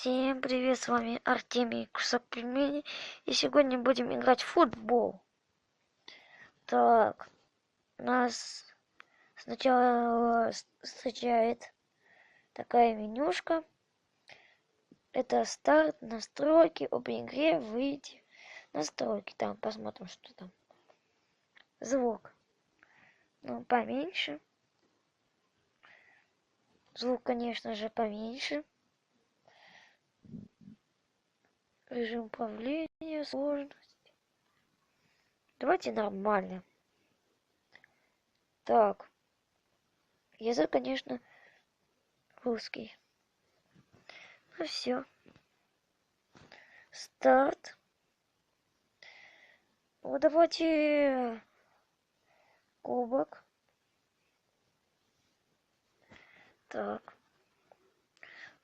Всем привет, с вами Артемий Кусок Пельменей. И сегодня будем играть в футбол. Так, нас сначала встречает такая менюшка. Это старт, настройки, об игре, выйти. Настройки, там посмотрим, что там. Звук. Ну, поменьше. Звук, конечно же, поменьше. Режим управления, сложность. Давайте нормально. Так. Язык, конечно, русский. Ну все. Старт. Вот давайте кубок. Так.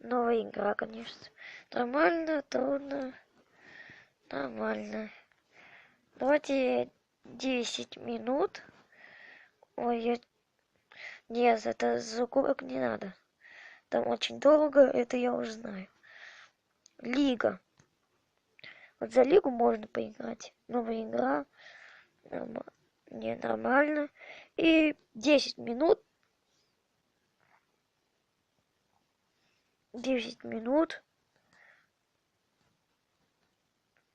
Новая игра, конечно. Нормально, трудно. Нормально. Давайте 10 минут. Ой, я... Нет, это за кубок не надо. Там очень долго, это я уже знаю. Лига. Вот за лигу можно поиграть. Новая игра. Не, нормально. И 10 минут 10 минут.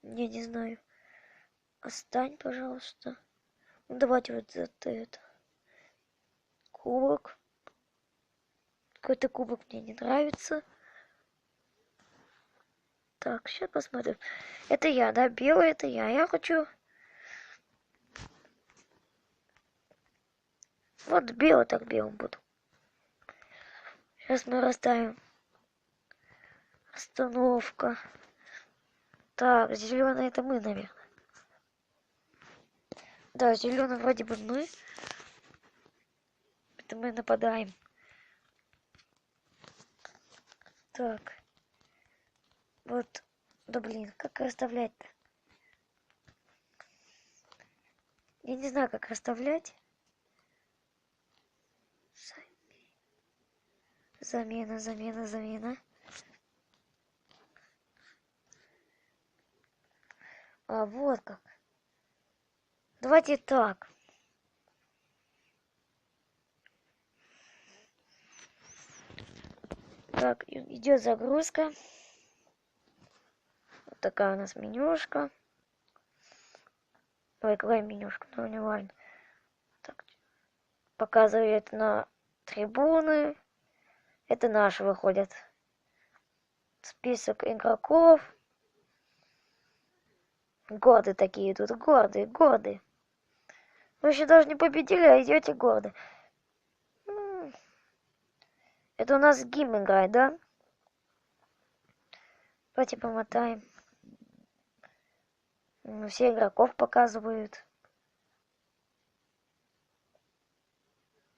Я не знаю. Остань, пожалуйста. Ну, давайте вот это, это. Кубок. Какой-то кубок мне не нравится. Так, сейчас посмотрим. Это я, да? Белый это я. Я хочу... Вот белый так белым буду. Сейчас мы расставим. Остановка. Так, зеленый это мы, наверное. Да, зеленый вроде бы мы. Это мы нападаем. Так. Вот. Да блин, как расставлять-то? Я не знаю, как расставлять. Замена, замена, замена. А, вот как. Давайте так. Так, идет загрузка. Вот такая у нас менюшка. Ой, какая менюшка, ну не важно. Так, показывает на трибуны. Это наши выходят. Список игроков. Гордые такие тут, гордые, гордые. Вы еще даже не победили, а идете гордо. Это у нас гим играет, да? Давайте помотаем. Все игроков показывают.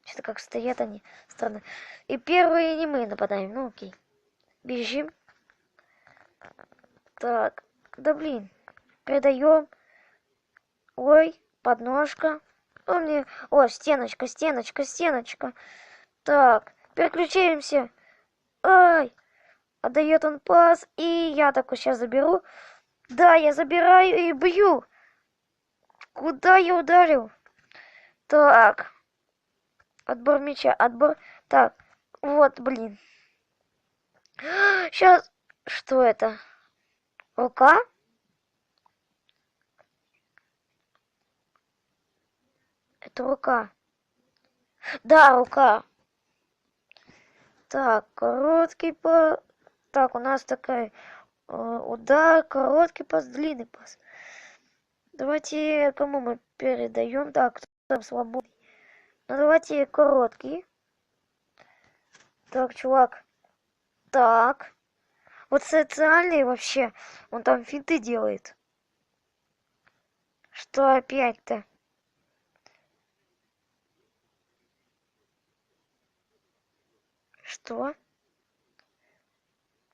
Что-то как стоят они странно. И первые не мы нападаем. Ну окей. Бежим. Так. Да блин передаем. Ой, подножка. О, мне... О, стеночка, стеночка, стеночка. Так, переключаемся. Ай, отдает он пас. И я такой сейчас заберу. Да, я забираю и бью. Куда я ударил? Так. Отбор мяча, отбор... Так, вот, блин. Сейчас... Что это? Рука? Это рука. Да, рука. Так, короткий пас. Так, у нас такой э, удар, короткий пас, длинный пас. Давайте кому мы передаем? Так, кто там свободный? Ну, давайте короткий. Так, чувак. Так. Вот социальный вообще, он там финты делает. Что опять-то? что?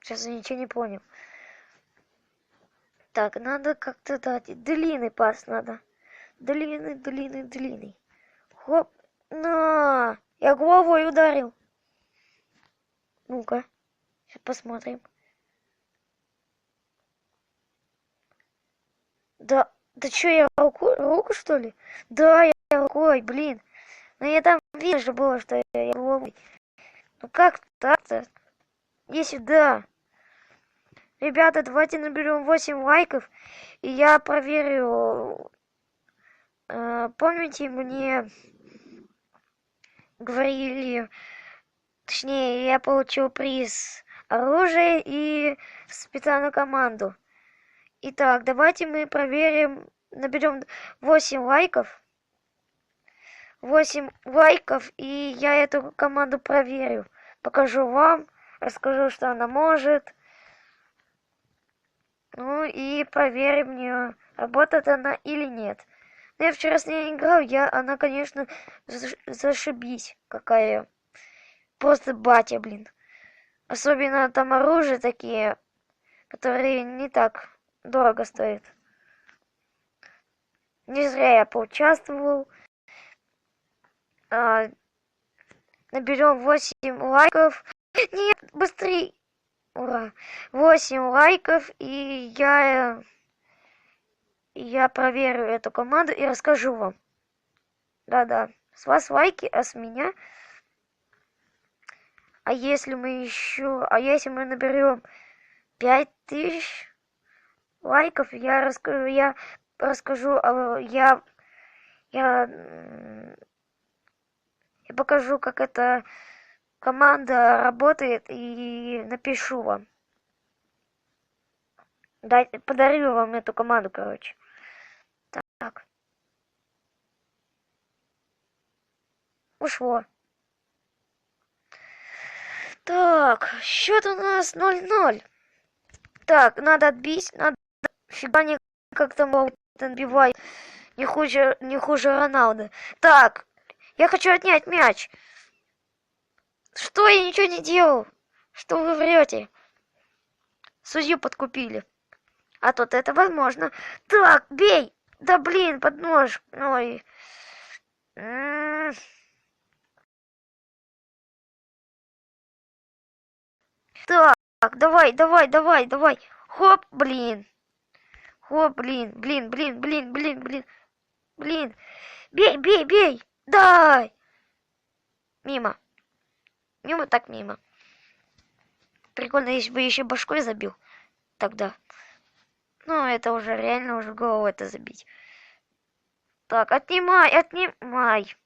Сейчас я ничего не понял. Так надо как-то дать. Длинный пас надо. Длинный длинный длинный. Хоп. На! Я головой ударил. Ну-ка сейчас посмотрим. Да да что я руку руку что ли? Да я рукой блин. Но я там видно же было что я, я головой ну как так-то? Иди сюда. Ребята, давайте наберем 8 лайков, и я проверю. Э, помните, мне говорили, точнее, я получил приз оружие и специальную команду. Итак, давайте мы проверим, наберем 8 лайков. 8 лайков, и я эту команду проверю. Покажу вам, расскажу, что она может. Ну и проверим мне, работает она или нет. Но я вчера с ней играл, я, она, конечно, зашибись какая. Просто батя, блин. Особенно там оружие такие, которые не так дорого стоят. Не зря я поучаствовал. А, наберем 8 лайков. Нет, быстрей! Ура! 8 лайков, и я, я проверю эту команду и расскажу вам. Да-да, с вас лайки, а с меня... А если мы еще... А если мы наберем 5000 лайков, я расскажу... Я расскажу... А, я... Я... Я покажу, как эта команда работает и напишу вам. Дай, подарю вам эту команду, короче. Так. Ушло. Так, счет у нас 0-0. Так, надо отбить, надо... Фига не как там отбивать. Не хуже, не хуже Роналда. Так, я хочу отнять мяч. Что я ничего не делал? Что вы врете? Судью подкупили. А тут это возможно. Так, бей! Да блин, под нож. Ой. Так, давай, давай, давай, давай. Хоп, блин. Хоп, блин, блин, блин, блин, блин, блин. Блин. Бей, бей, бей. Дай! Мимо. Мимо так мимо. Прикольно, если бы еще башкой забил. Тогда. Ну, это уже реально уже голову это забить. Так, отнимай, отнимай.